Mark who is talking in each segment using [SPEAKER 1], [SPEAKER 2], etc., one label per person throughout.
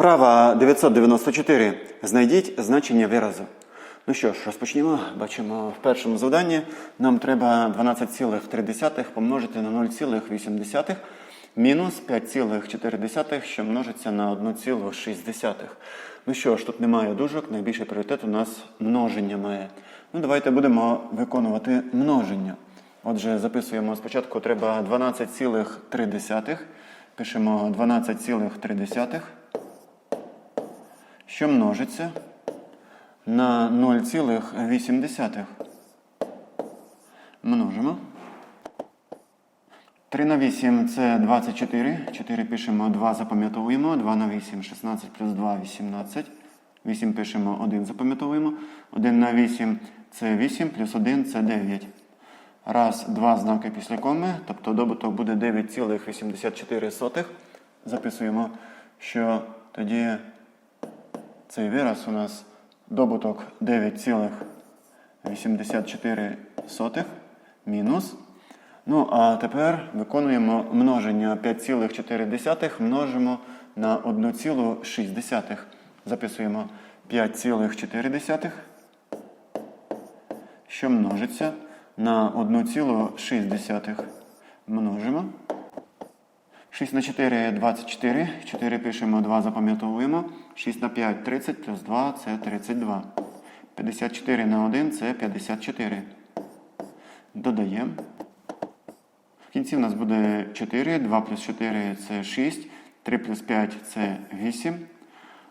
[SPEAKER 1] Вправа 994. Знайдіть значення виразу. Ну що ж, розпочнімо. Бачимо в першому завданні. Нам треба 12,3 помножити на 0,8 мінус 5,4, що множиться на 1,6. Ну що ж, тут немає дужок, найбільший пріоритет у нас множення має. Ну, давайте будемо виконувати множення. Отже, записуємо спочатку треба 12,3. Пишемо 12,3 що множиться на 0,8. Множимо. 3 на 8 це 24. 4 пишемо, 2 запам'ятовуємо. 2 на 8 16 плюс 2 18. 8 пишемо, 1 запам'ятовуємо. 1 на 8 це 8 плюс 1 це 9. Раз, два знаки після коми, тобто добуток буде 9,84. Записуємо, що тоді цей вираз у нас добуток 9,84 мінус. Ну, а тепер виконуємо множення 5,4 множимо на 1,6. Записуємо 5,4, що множиться на 1,6. Множимо. 6 на 4 24. 4 пишемо, 2 запам'ятовуємо. 6 на 5 30 плюс 2 це 32. 54 на 1 це 54. Додаємо. В кінці в нас буде 4. 2 плюс 4 це 6. 3 плюс 5 це 8.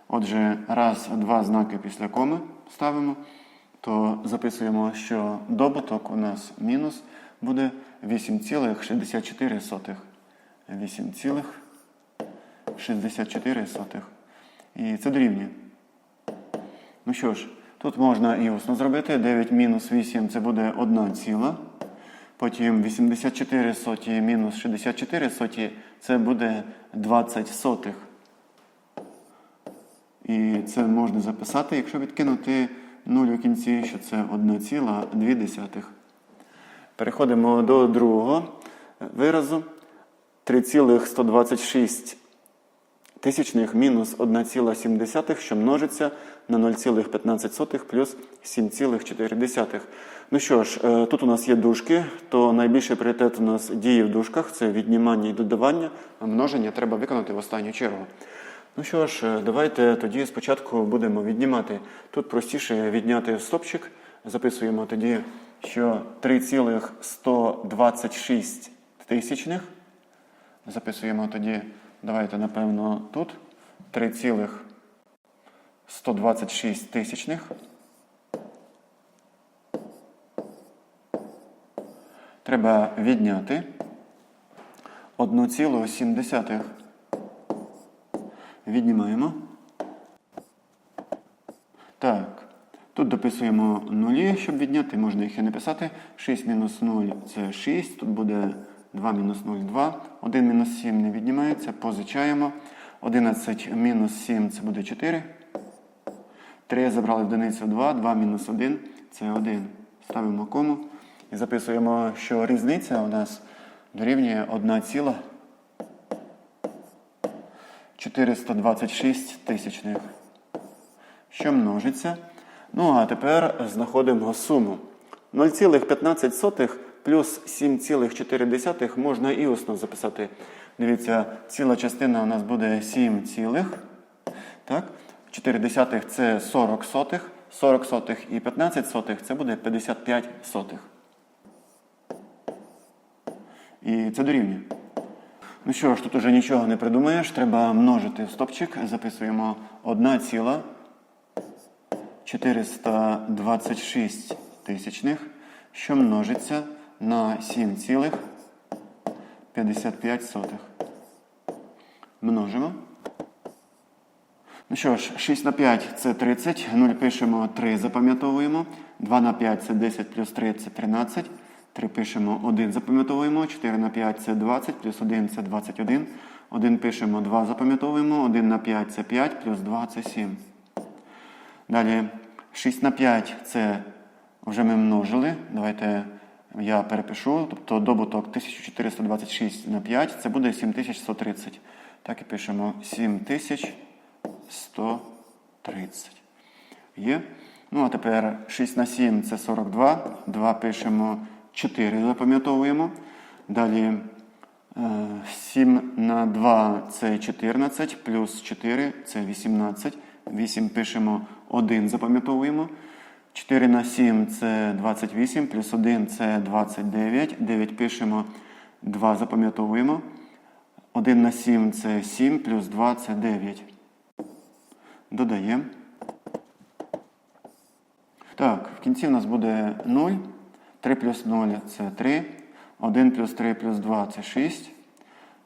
[SPEAKER 1] Отже, раз, два знаки після коми ставимо, то записуємо, що добуток у нас мінус буде 8,64. 8,64. І це дорівнює. Ну що ж, тут можна і усно зробити. 9 мінус 8 це буде 1 ціла. Потім 84 соті мінус 64 соті це буде 20 сотих. І це можна записати, якщо відкинути 0 у кінці, що це 1,2. Переходимо до другого виразу. 3,126 тисячних мінус 1,7, що множиться на 0,15 плюс 7,4. Ну що ж, е, тут у нас є дужки, то найбільший пріоритет у нас діє в дужках це віднімання і додавання, а множення треба виконати в останню чергу. Ну що ж, е, давайте тоді спочатку будемо віднімати. Тут простіше відняти стопчик. Записуємо тоді, що 3,126 тисячних. Записуємо тоді, давайте, напевно, тут 3,126 тисячних. Треба відняти 1,7. Віднімаємо. Так. Тут дописуємо нулі, щоб відняти, можна їх і написати. 6 мінус 0 це 6. Тут буде 2 мінус 0 2. 1 мінус 7 не віднімається, позичаємо. 11 мінус 7 це буде 4. 3 забрали одиницю 2, 2 мінус 1 це 1. Ставимо кому і записуємо, що різниця у нас дорівнює 1 ціла 426 тисячних. Що множиться? Ну, а тепер знаходимо суму. 0,15 плюс 7,4 можна і усно записати. Дивіться, ціла частина у нас буде 7 цілих. Так? 4 десятих це 40 сотих. 40 сотих і 15 сотих це буде 55 сотих. І це дорівнює. Ну що ж, тут уже нічого не придумаєш, треба множити в стопчик. Записуємо 1 ціла 426 тисячних, що множиться на 7,55. Множимо. Ну що ж, 6 на 5 це 30. 0 пишемо 3, запам'ятовуємо. 2 на 5 це 10 плюс 3 це 13. 3 пишемо 1, запам'ятовуємо. 4 на 5 це 20, плюс 1 це 21. 1 пишемо 2, запам'ятовуємо. 1 на 5 це 5, плюс 2 це 7. Далі 6 на 5 це вже ми множили. Давайте я перепишу. Тобто добуток 1426 на 5 це буде 7130. Так і пишемо 7130. Є. Ну, а тепер 6 на 7 це 42. 2 пишемо 4, запам'ятовуємо. Далі е, 7 на 2 це 14, плюс 4 це 18. 8 пишемо 1, запам'ятовуємо. 4 на 7 це 28, плюс 1 це 29. 9 пишемо 2, запам'ятовуємо. 1 на 7 це 7, плюс 2 це 9. Додаємо. Так, в кінці в нас буде 0. 3 плюс 0 це 3. 1 плюс 3 плюс 2 це 6.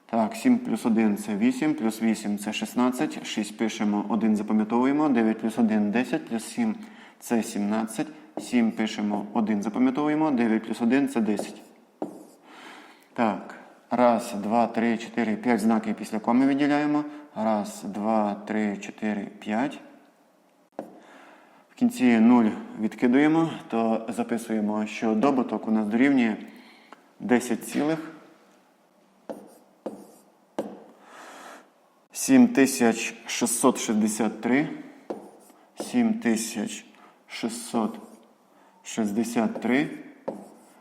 [SPEAKER 1] Так, 7 плюс 1 це 8, плюс 8 це 16. 6 пишемо, 1 запам'ятовуємо. 9 плюс 1 10, плюс 7 це 17. 7 пишемо, 1 запам'ятовуємо. 9 плюс 1 це 10. Так. Раз, два, три, чотири, п'ять знаків після коми виділяємо. Раз, два, три, чотири, п'ять. В кінці 0 відкидуємо, то записуємо, що добуток у нас дорівнює 10 цілих 7663. 7663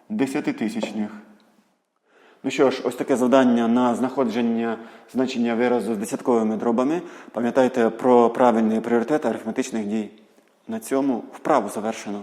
[SPEAKER 1] десятитисячних. Ну що ж, ось таке завдання на знаходження значення виразу з десятковими дробами. Пам'ятайте про правильний пріоритет арифметичних дій. На цьому вправу завершено.